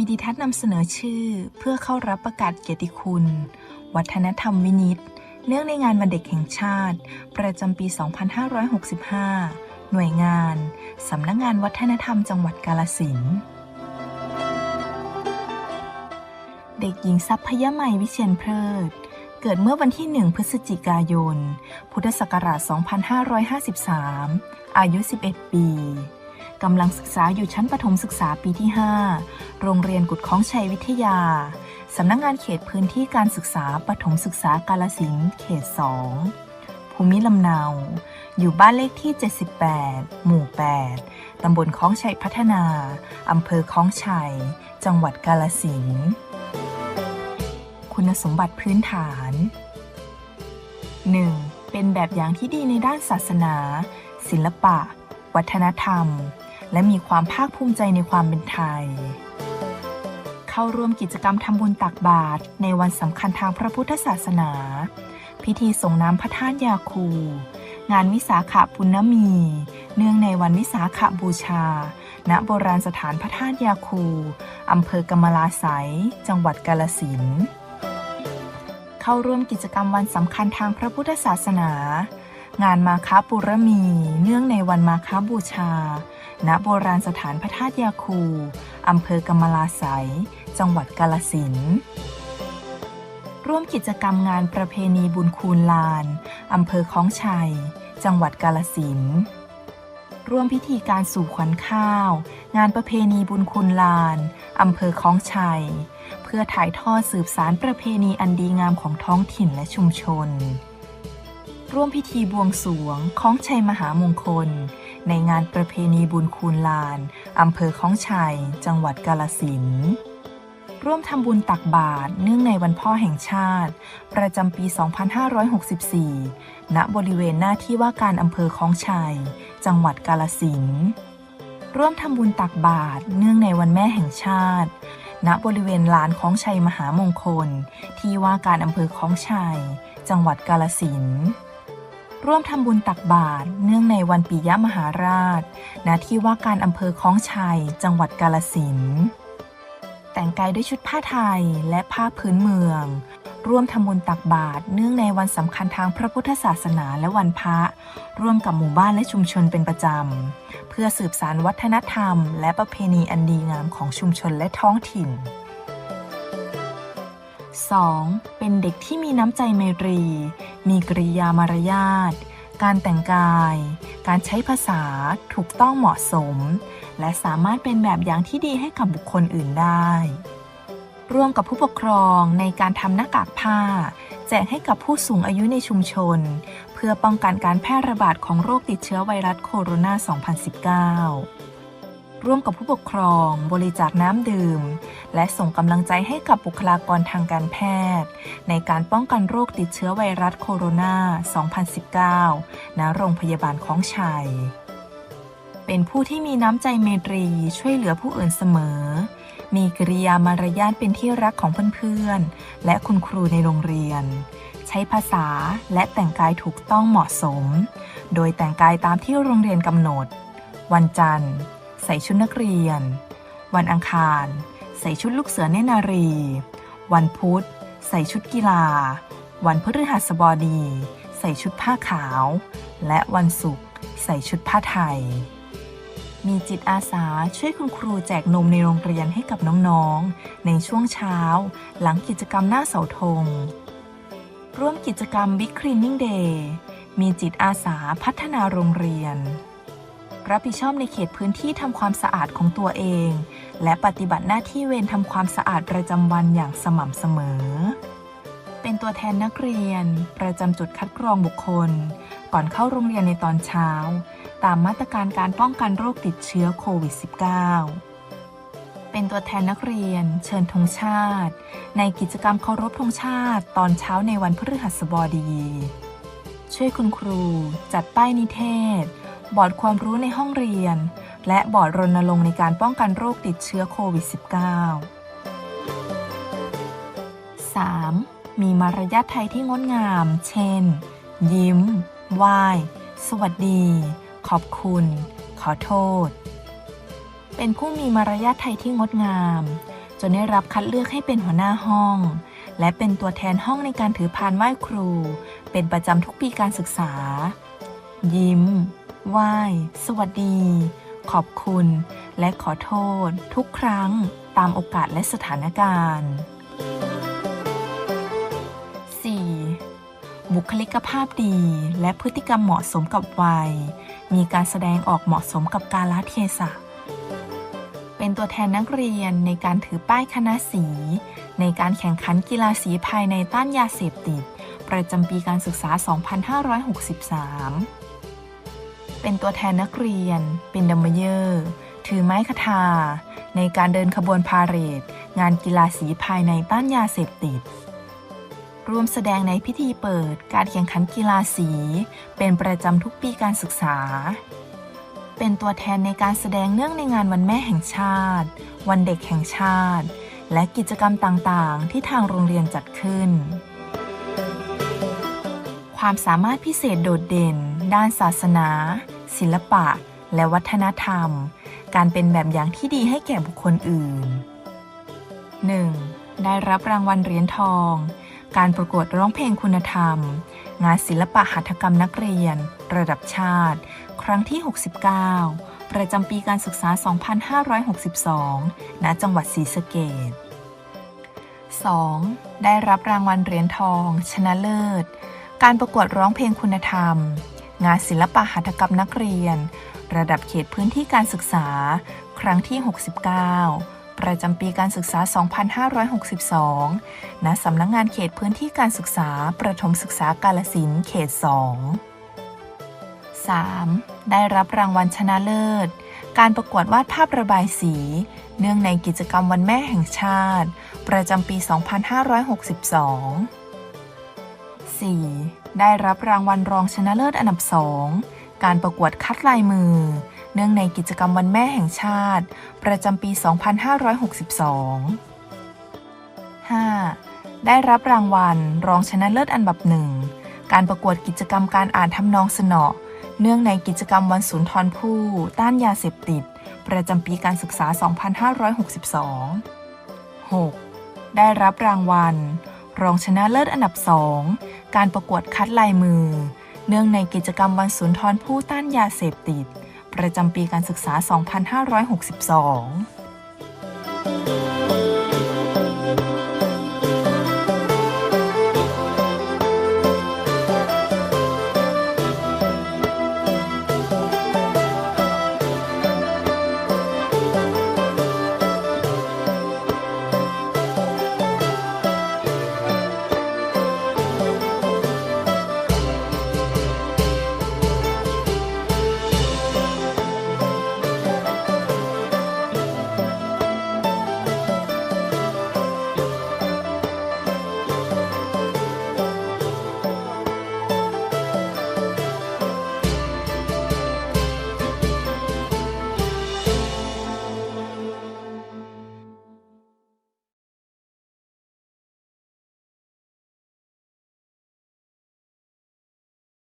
ีดีทัศน์นำเสนอชื่อ เพื่อเข้ารับประกาศเกียรติคุณ วัฒนธรรมวินิต เนื่องในงานวันเด็กแห่งชาติ ประจำปี 2565 หน่วยงาน สำนักงงานวัฒนธรรมจังหวัดกาลสินเด็กหญิงทรัพยามัยวิเชียนเพลิด เกิดเมื่อวันที่ 1 พฤศจิกายน พุทธศักราช 2553 อายุ 11 ปี กำลังศึกษาอยู่ชั้นประถมศึกษาปีที่ 5 โรงเรียนกุดคล้องชัยวิทยา สำนักงงานเขตพื้นที่การศึกษาประถมศึกษากาลสินเขต 2 ภูมิลำเนา อยู่บ้านเลขที่ 78 หมู่ 8 ตำบลคล้องชัยพัฒนา อำเภอคล้องชัย จังหวัดกาลสิน คุณสมบัติพื้นฐาน 1. เป็นแบบอย่างที่ดีในด้านศาสนา ศิลปะ วัฒนธรรม และมีความภาคภูมิใจในความเป็นไทย เข้าร่วมกิจกรรมทำบุญตักบาตรในวันสำคัญทางพระพุทธศาสนา พิธีส่งน้ำพระธาตุยาคู งานวิสาขบุญนมี เนื่องในวันวิสาขบูชา ณโบราณสถานพระธาตุยาคูอำเภอกำมะลาไสยจังหวัดกาลสินเข้าร่วมกิจกรรมวันสำคัญทางพระพุทธศาสนา งานมาคาปุรมี เนื่องในวันมาคาบูชา ณ โบราณสถานพระธาตุยาคู อำเภอกำมลาไสยจังหวัดกาลสินร่วมกิจกรรมงานประเพณีบุญคูนลาน อำเภอคล้องชัย จังหวัดกาลสินร่วมพิธีการสู่ขวัญข้าว งานประเพณีบุญคุณลาน อำเภอคล้องชัย เพื่อถ่ายทอดสืบสารประเพณีอันดีงามของท้องถิ่นและชุมชน ร่วมพิธีบวงสรวงคล้องชัยมหามงคล ในงานประเพณีบุญคูนลานอำเภอคล้องชัย จังหวัดกาลสินร่วมทำบุญตักบาตรเนื่องในวันพ่อแห่งชาติ ประจำปี 2564 ณ บริเวณหน้าที่ว่าการอำเภอคล้องชัย จังหวัดกาลสินร่วมทำบุญตักบาตรเนื่องในวันแม่แห่งชาติ ณ บริเวณลานคล้องชัยมหามงคล ที่ว่าการอำเภอคล้องชัย จังหวัดกาลสิน ร่วมทำบุญตักบาตรเนื่องในวันปิยมหาราช ณ ที่ว่าการอำเภอคล้องชัย จังหวัดกาลสินแต่งกายด้วยชุดผ้าไทยและผ้าพื้นเมือง ร่วมทำบุญตักบาตรเนื่องในวันสำคัญทางพระพุทธศาสนาและวันพระ ร่วมกับหมู่บ้านและชุมชนเป็นประจำ เพื่อสืบสารวัฒนธรรม และประเพณีอันดีงามของชุมชนและท้องถิ่น 2. เป็นเด็กที่มีน้ำใจไมตรี มีกริยามารยาท การแต่งกาย การใช้ภาษาถูกต้องเหมาะสม และสามารถเป็นแบบอย่างที่ดีให้กับบุคคลอื่นได้ ร่วมกับผู้ปกครองในการทำหน้ากากผ้า แจกให้กับผู้สูงอายุในชุมชน เพื่อป้องกันการแพร่ระบาดของโรคติดเชื้อไวรัสโคโรนา 2019 ร่วมกับผู้ปกครอง บริจาคน้ำดื่ม และส่งกำลังใจให้กับบุคลากรทางการแพทย์ ในการป้องกันโรคติดเชื้อไวรัสโคโรนา 2019 ณ โรงพยาบาลของชัย เป็นผู้ที่มีน้ำใจเมตรีช่วยเหลือผู้อื่นเสมอ มีกริยามารยาทเป็นที่รักของเพื่อนๆ และคุณครูในโรงเรียน ใช้ภาษาและแต่งกายถูกต้องเหมาะสม โดยแต่งกายตามที่โรงเรียนกำหนด วันจันทร์ ใส่ชุดนักเรียน วันอังคาร ใส่ชุดลูกเสือเนนารี วันพุธ ใส่ชุดกีฬา วันพฤหัสบดี ใส่ชุดผ้าขาว และวันศุกร์ใส่ชุดผ้าไทย มีจิตอาสาช่วยคุณครูแจกนมในโรงเรียนให้กับน้องๆ ในช่วงเช้า หลังกิจกรรมหน้าเสาธง ร่วมกิจกรรม Big Cleaning Day มีจิตอาสาพัฒนาโรงเรียน รับผิดชอบในเขตพื้นที่ทำความสะอาดของตัวเอง และปฏิบัติหน้าที่เวรทำความสะอาดประจำวันอย่างสม่ำเสมอ เป็นตัวแทนนักเรียน ประจำจุดคัดกรองบุคคล ก่อนเข้าโรงเรียนในตอนเช้า ตามมาตรการการป้องกันโรคติดเชื้อโควิด -19 เป็นตัวแทนนักเรียน เชิญธงชาติ ในกิจกรรมเคารพธงชาติ ตอนเช้าในวันพฤหัสบดี ช่วยคุณครู จัดป้ายนิเทศ บอร์ดความรู้ในห้องเรียน และบอร์ดรณรงค์ในการป้องกันโรคติดเชื้อโควิด -19 3. มีมารยาทไทยที่งดงาม เช่น ยิ้ม ไหว้ สวัสดี ขอบคุณ ขอโทษ เป็นผู้มีมารยาทไทยที่งดงาม จนได้รับคัดเลือกให้เป็นหัวหน้าห้อง และเป็นตัวแทนห้องในการถือพานไหว้ครู เป็นประจำทุกปีการศึกษา ยิ้ม ไหว้ สวัสดี ขอบคุณ และขอโทษ ทุกครั้งตามโอกาสและสถานการณ์ 4. บุคลิกภาพดีและพฤติกรรมเหมาะสมกับวัย มีการแสดงออกเหมาะสมกับกาลเทศะ เป็นตัวแทนนักเรียนในการถือป้ายคณะสี ในการแข่งขันกีฬาสีภายในต้านยาเสพติด ประจำปีการศึกษา 2563 เป็นตัวแทนนักเรียน เป็นดัมเมเยอร์ ถือไม้คทา ในการเดินขบวนพาเหรด งานกีฬาสีภายในต้านยาเสพติดรวมแสดงในพิธีเปิดการแข่งขันกีฬาสี เป็นประจำทุกปีการศึกษา เป็นตัวแทนในการแสดงเนื่องในงานวันแม่แห่งชาติ วันเด็กแห่งชาติ และกิจกรรมต่างๆ ที่ทางโรงเรียนจัดขึ้น ความสามารถพิเศษโดดเด่น ด้านศาสนา ศิลปะ และวัฒนธรรม การเป็นแบบอย่างที่ดีให้แก่บุคคลอื่น 1. ได้รับรางวัลเหรียญทอง การประกวดร้องเพลงคุณธรรม งานศิลปะหัตถกรรมนักเรียน ระดับชาติ ครั้งที่ 69 ประจำปีการศึกษา 2562 ณ จังหวัดศรีสะเกษ 2. ได้รับรางวัลเหรียญทอง ชนะเลิศ การประกวดร้องเพลงคุณธรรม งานศิลปะหัตถกรรมนักเรียน ระดับเขตพื้นที่การศึกษา ครั้งที่ 69 ประจำปีการศึกษา 2562 ณ สำนักงงานเขตพื้นที่การศึกษา ประถมศึกษากาลสินเขต 2 3. ได้รับรางวัลชนะเลิศ การประกวดวาดภาพระบายสี เนื่องในกิจกรรมวันแม่แห่งชาติ ประจำปี 2562 4. ได้รับรางวัลรองชนะเลิศอันดับ 2 การประกวดคัดลายมือ เนื่องในกิจกรรมวันแม่แห่งชาติ ประจำปี 2562 5. ได้รับรางวัล รองชนะเลิศอันดับหนึ่ง การประกวดกิจกรรมการอ่านทำนองสนอ เนื่องในกิจกรรมวันสุนทรภู่ต้านยาเสพติด ประจำปีการศึกษา 2562 6. ได้รับรางวัล รองชนะเลิศอันดับ 2 การประกวดคัดลายมือ เนื่องในกิจกรรมวันสุนทรผู้ต้านยาเสพติด ประจำปีการศึกษา 2562